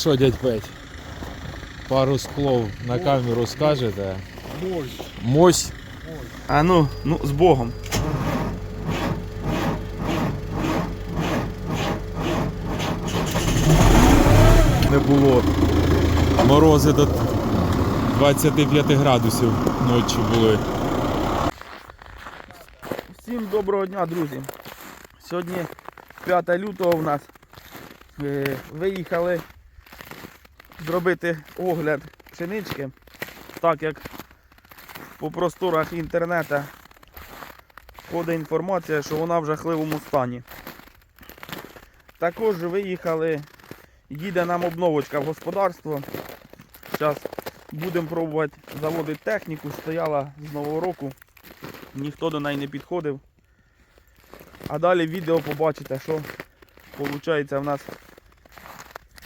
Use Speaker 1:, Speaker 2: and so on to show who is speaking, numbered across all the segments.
Speaker 1: що, дядь Петь? Пару слов на камеру скажете.
Speaker 2: Мощь.
Speaker 1: Мось.
Speaker 3: А ну, ну, з Богом.
Speaker 1: Не було. Морози до 25 градусів ночі були.
Speaker 3: Всім доброго дня, друзі. Сьогодні 5 лютого в нас. Е, Виїхали зробити огляд пшенички, так як по просторах інтернету ходить інформація, що вона в жахливому стані. Також виїхали, їде нам обновочка в господарство. Зараз будемо пробувати заводити техніку, стояла з нового року ніхто до неї не підходив. А далі відео побачите, що виходить в нас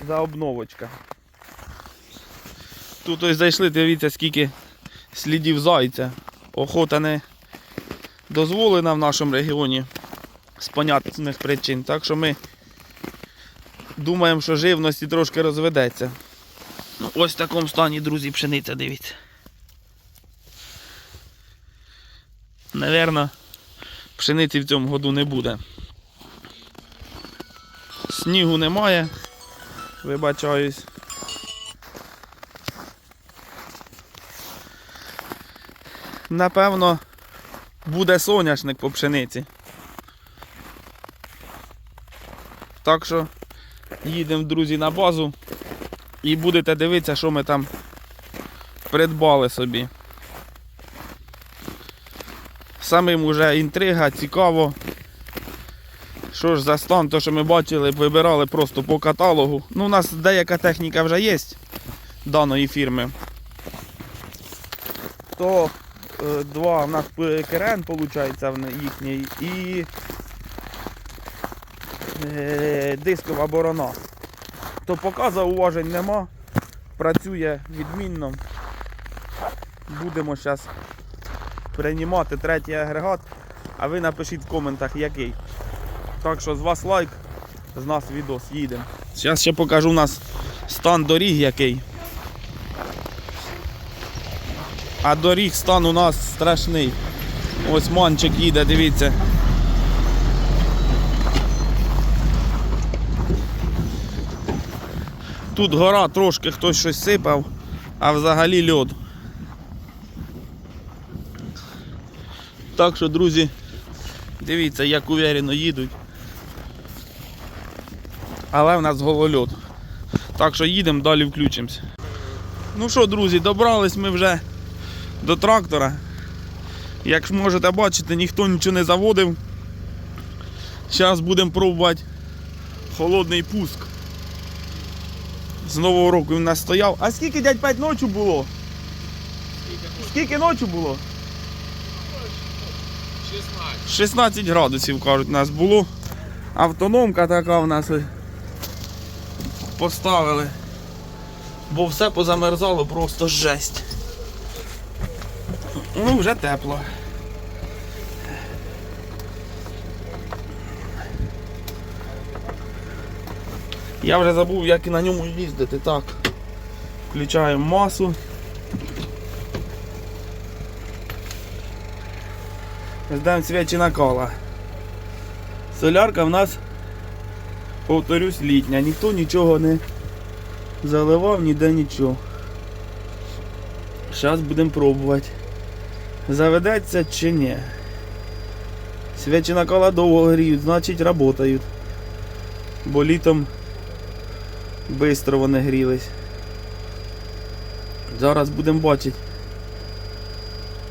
Speaker 3: за обновочка. Тут ось зайшли, дивіться, скільки слідів зайця. Охота не дозволена в нашому регіоні з понятних причин. Так що ми думаємо, що живності трошки розведеться. Ну, ось в такому стані, друзі, пшениця, дивіться. Наверно, пшениці в цьому году не буде. Снігу немає, вибачаюсь. Напевно, буде соняшник по пшениці. Так що їдемо, друзі, на базу і будете дивитися, що ми там придбали собі. Самим уже інтрига, цікаво. Що ж за стан, то що ми бачили, вибирали просто по каталогу. Ну, у нас деяка техніка вже є даної фірми. То два у нас КРН, виходить, їхній, і е, дискова борона. То поки зауважень нема, працює відмінно. Будемо зараз приймати третій агрегат, а ви напишіть в коментах який. Так що з вас лайк, з нас відос, їдемо. Зараз ще покажу у нас стан доріг який. А доріг стан у нас страшний. Ось манчик їде, дивіться. Тут гора трошки хтось щось сипав, а взагалі льод. Так що, друзі, дивіться, як уверено їдуть. Але в нас голольот. Так що їдемо, далі включимося. Ну що, друзі, добрались ми вже до трактора. Як можете бачити, ніхто нічого не заводив. Зараз будемо пробувати холодний пуск. З нового року він нас стояв. А скільки дядь 5 ночі було? Скільки ночі було? 16 градусів, кажуть, у нас було. Автономка така в нас поставили. Бо все позамерзало, просто жесть. Ну, вже тепло. Я вже забув, як і на ньому їздити. Так. Включаємо масу. Ждемо свічі накала. Солярка в нас, повторюсь, літня. Ніхто нічого не заливав, ніде нічого. Зараз будемо пробувати. Заведеться чи ні. Свічі накала довго гріють, значить працюють. Бо літом швидко вони грілись. Зараз будемо бачити.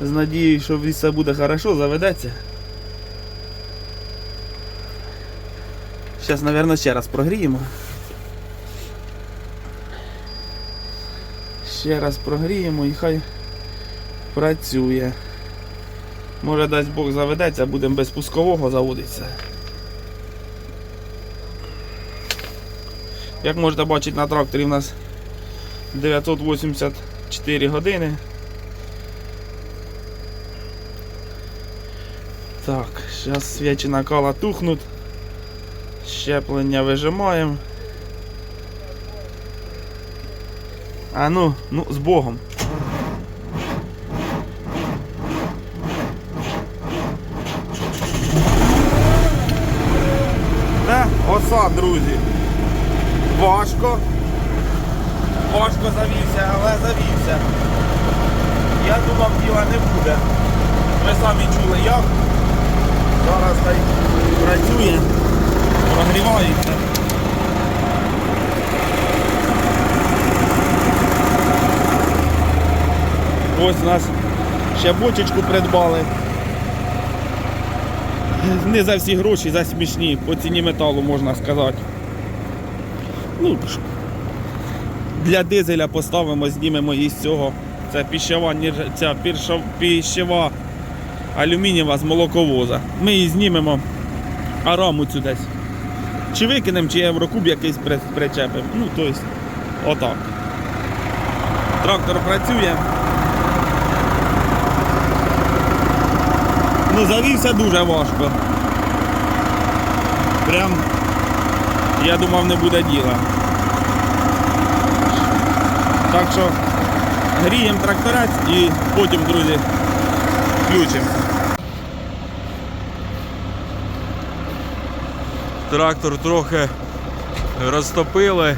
Speaker 3: З надією, що все буде хорошо, заведеться. Зараз, мабуть, ще раз прогріємо. Ще раз прогріємо і хай працює. Може дасть Бог заведеться, будемо без пускового заводитися. Як можете бачити на тракторі у нас 984 години. Так, зараз свічі накала тухнуть. Щеплення вижимаємо. А ну, ну, з Богом. Оса, друзі. Важко. Важко завівся, але завівся. Я думав, діла не буде. Ви самі чули як. Зараз хай працює, прогрівається. Ось у нас ще бочечку придбали. Не за всі гроші, за смішні, по ціні металу можна сказати. Ну, для дизеля поставимо, знімемо із цього. Це піщова, нір- ця піщова алюмінієва з молоковоза. Ми її знімемо, а раму цю десь. Чи викинемо, чи єврокуб якийсь причепимо. Ну, тобто, отак. Трактор працює. Ну, завівся дуже важко. Прям, я думав, не буде діла. Так що гріємо тракторець і потім, друзі, включимо.
Speaker 1: Трактор трохи розтопили,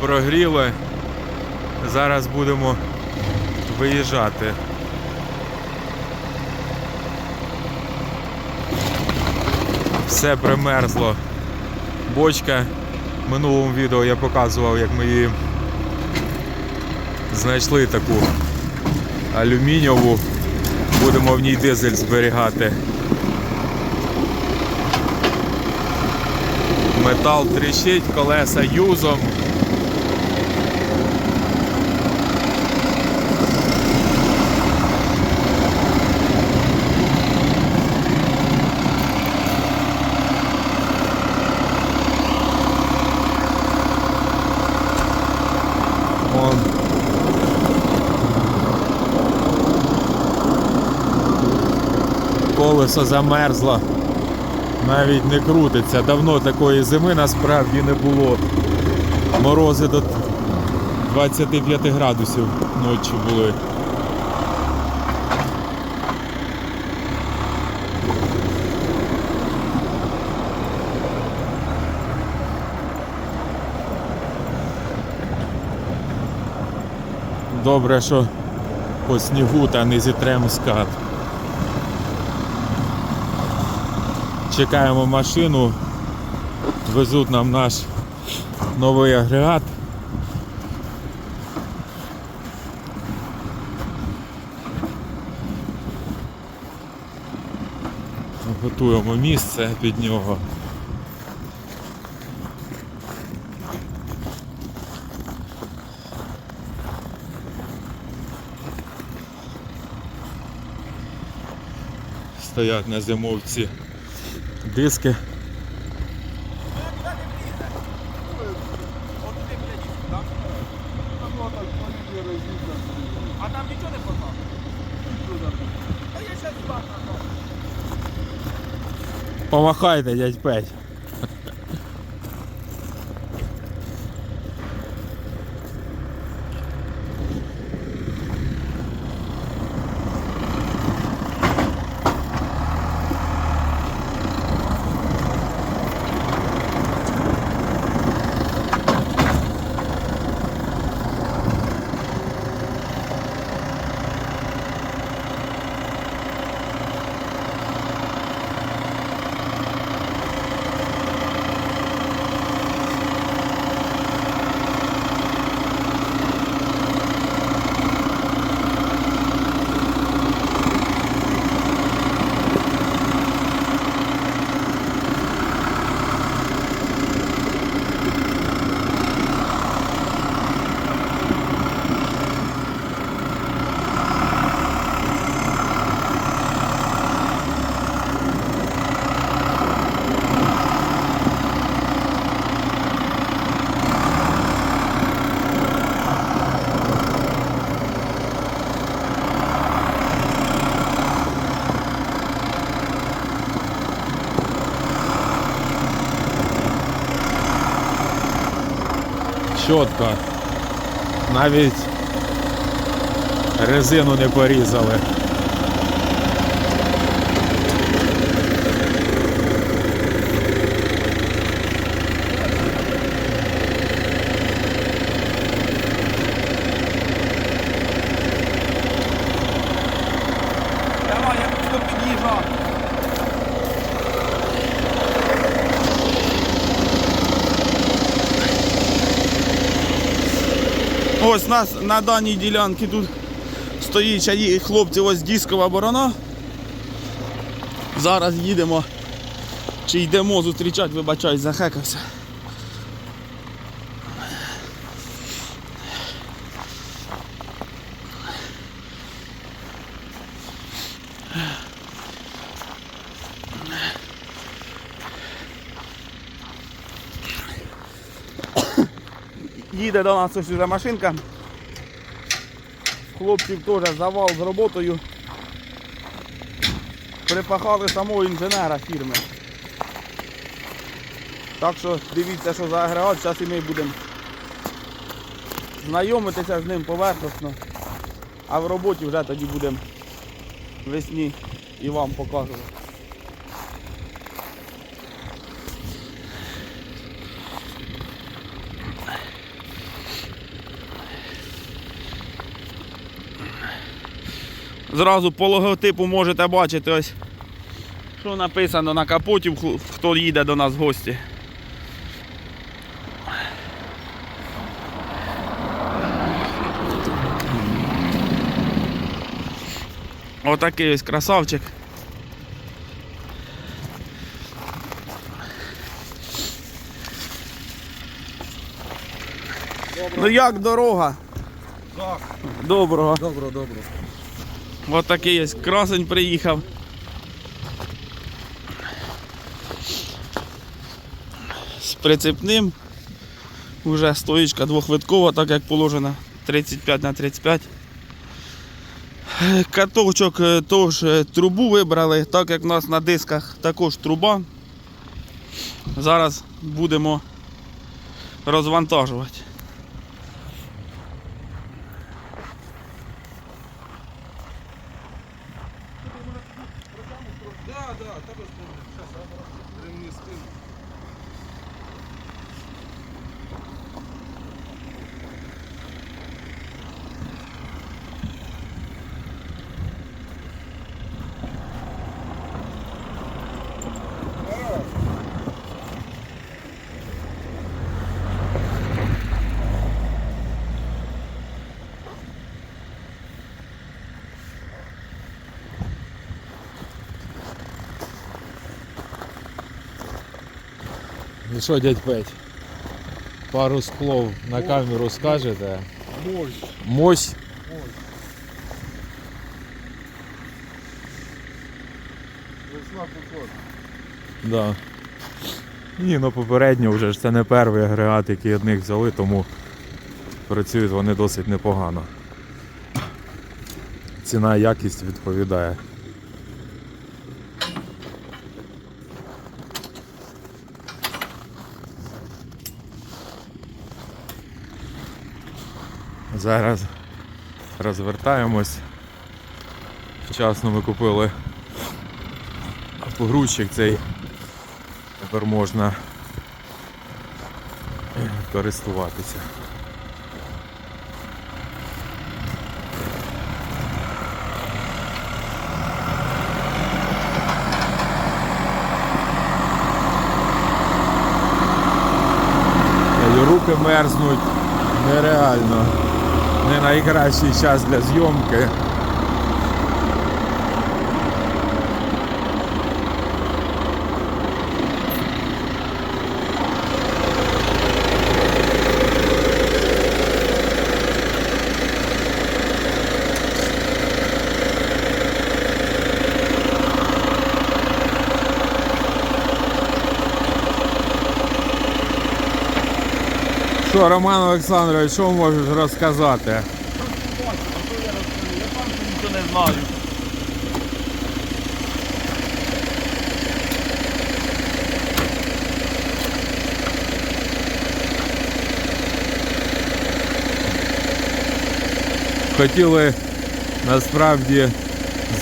Speaker 1: прогріли. Зараз будемо виїжджати. Все примерзло. Бочка. В минулому відео я показував, як ми її знайшли таку алюмінієву. Будемо в ній дизель зберігати. Метал тріщить, колеса юзом. Колесо замерзло навіть не крутиться. Давно такої зими насправді не було. Морози до 25 градусів ночі були. Добре, що по снігу та не зітрем скат. Чекаємо машину, везуть нам наш новий агрегат. Готуємо місце під нього. Стоять на зимовці диски.
Speaker 3: А там нічого не поставив? А я зараз
Speaker 1: Помахайте, дядь Петь. Чітко. Навіть резину не порізали.
Speaker 3: Давай, я просто під'їжджав. Ось нас на даній ділянці тут стоїть хлопці, ось дискова борона. Зараз їдемо. Чи йдемо зустрічати, вибачаюсь, захекався. Їде до нас вже машинка. Хлопців теж завал з роботою. Припахали самого інженера фірми. Так що дивіться, що за агрегат, зараз і ми будемо знайомитися з ним поверхностно. А в роботі вже тоді будемо весні і вам показувати. Зразу по логотипу можете бачити ось, що написано на капоті, хто їде до нас в гості. Отакий ось красавчик. Ну як дорога? Доброго.
Speaker 2: Добро, добро.
Speaker 3: Ось такий ось красень приїхав. З прицепним. Уже стоїчка двохвиткова, так як положено 35 на 35. Е, Каточок теж трубу вибрали, так як в нас на дисках також труба. Зараз будемо розвантажувати.
Speaker 1: І що, дядь Петь? Пару слов на камеру скажете. Мось.
Speaker 2: мой. Весна поход.
Speaker 1: Да. Ні, ну попередньо вже ж це не перший агрегат, який від них взяли, тому працюють вони досить непогано. Ціна якість відповідає. Зараз розвертаємось. Вчасно ми купили погрузчик цей. Тепер можна користуватися. Руки мерзнуть нереально. Не найкращий час для зйомки. Що, Роман Олександрович, що можеш розказати?
Speaker 3: Я сам нічого не знаю.
Speaker 1: Хотіли насправді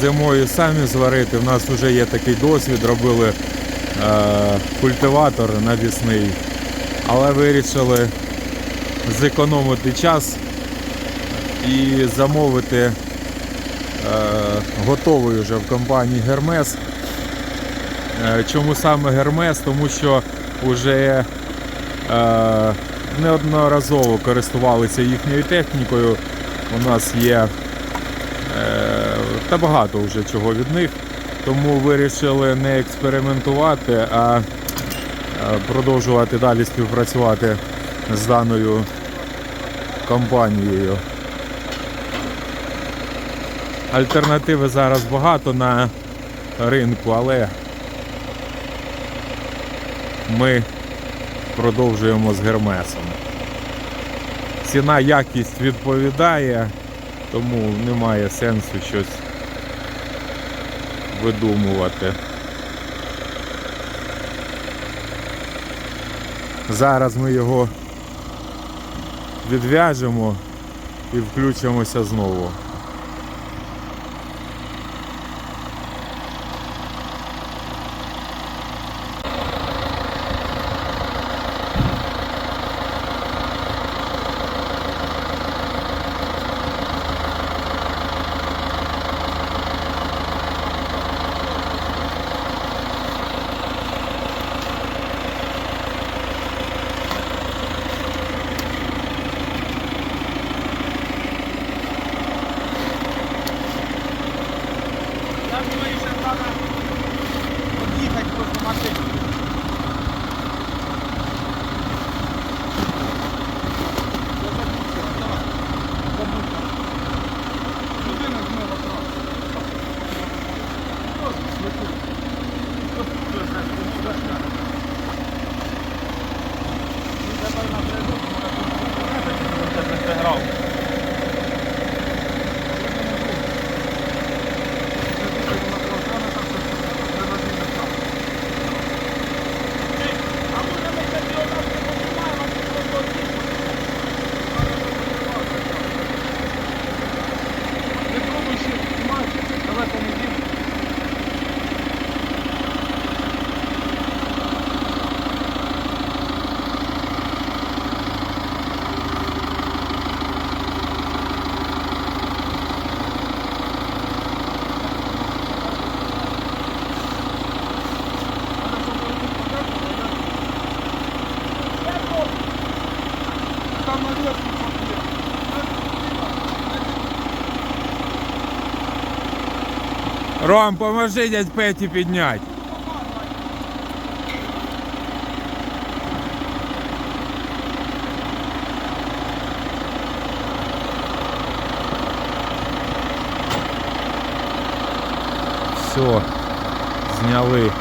Speaker 1: зимою самі зварити. У нас вже є такий досвід, робили е, культиватор навісний, але вирішили зекономити час і замовити е, готовий вже в компанії Гермес. Е, Чому саме Гермес? Тому що вже е, неодноразово користувалися їхньою технікою. У нас є е, та багато вже чого від них. Тому вирішили не експериментувати, а е, продовжувати далі співпрацювати з даною компанією. Альтернативи зараз багато на ринку, але ми продовжуємо з гермесом. Ціна якість відповідає, тому немає сенсу щось видумувати. Зараз ми його відв'яжемо і включимося знову.
Speaker 3: Я думаю, що треба під'їхати просто машину.
Speaker 2: Людина знову трапила. Не пробуй ще знімати, давай понеділок. Там нарезки
Speaker 1: Ром, поможи дядь Петі підняти. Все, зняли